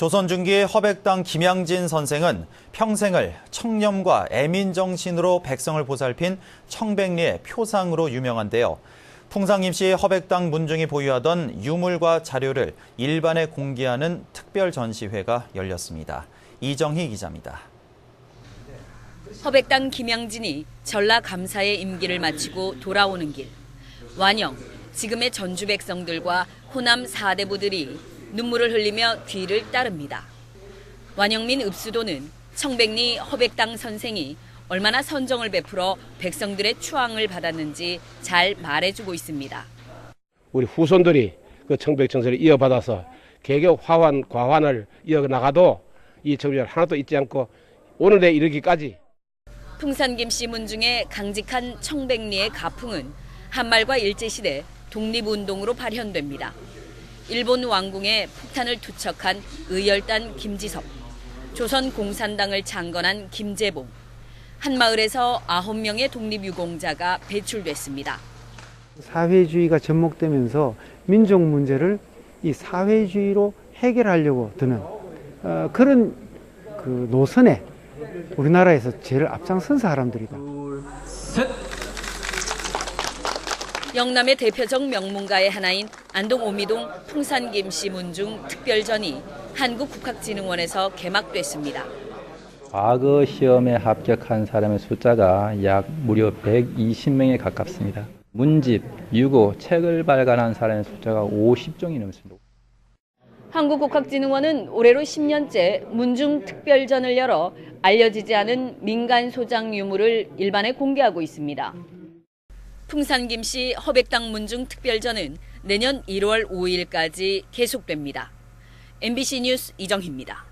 조선 중기 허백당 김양진 선생은 평생을 청렴과 애민 정신으로 백성을 보살핀 청백리의 표상으로 유명한데요. 풍상임 씨 허백당 문중이 보유하던 유물과 자료를 일반에 공개하는 특별 전시회가 열렸습니다. 이정희 기자입니다. 허백당 김양진이 전라 감사의 임기를 마치고 돌아오는 길. 완영, 지금의 전주 백성들과 호남 사대부들이 눈물을 흘리며 뒤를 따릅니다. 완영민 읍수도는 청백리 허백당 선생이 얼마나 선정을 베풀어 백성들의 추앙을 받았는지 잘 말해주고 있습니다. 우리 후손들이 그 청백 정서를 이어받아서 개교 화환 과환을 이어나가도 이 정절 하나도 잊지 않고 오늘에 이르기까지 풍산김 씨 문중의 강직한 청백리의 가풍은 한말과 일제시대 독립운동으로 발현됩니다. 일본 왕궁에 폭탄을 투척한 의열단 김지섭, 조선 공산당을 창건한 김재봉, 한마을에서 9명의 독립유공자가 배출됐습니다. 사회주의가 접목되면서 민족 문제를 이 사회주의로 해결하려고 드는 어, 그런 그 노선에 우리나라에서 제일 앞장선 사람들이다. 영남의 대표적 명문가의 하나인 안동 오미동 풍산김씨 문중 특별전이 한국국학진흥원에서 개막됐습니다. 과거 시험에 합격한 사람의 숫자가 약 무려 120명에 가깝습니다. 문집, 유고, 책을 발간한 사람의 숫자가 50종이 넘습니다. 한국국학진흥원은 올해로 10년째 문중 특별전을 열어 알려지지 않은 민간 소장 유물을 일반에 공개하고 있습니다. 풍산김씨 허백당 문중 특별전은 내년 1월 5일까지 계속됩니다. MBC 뉴스 이정희입니다.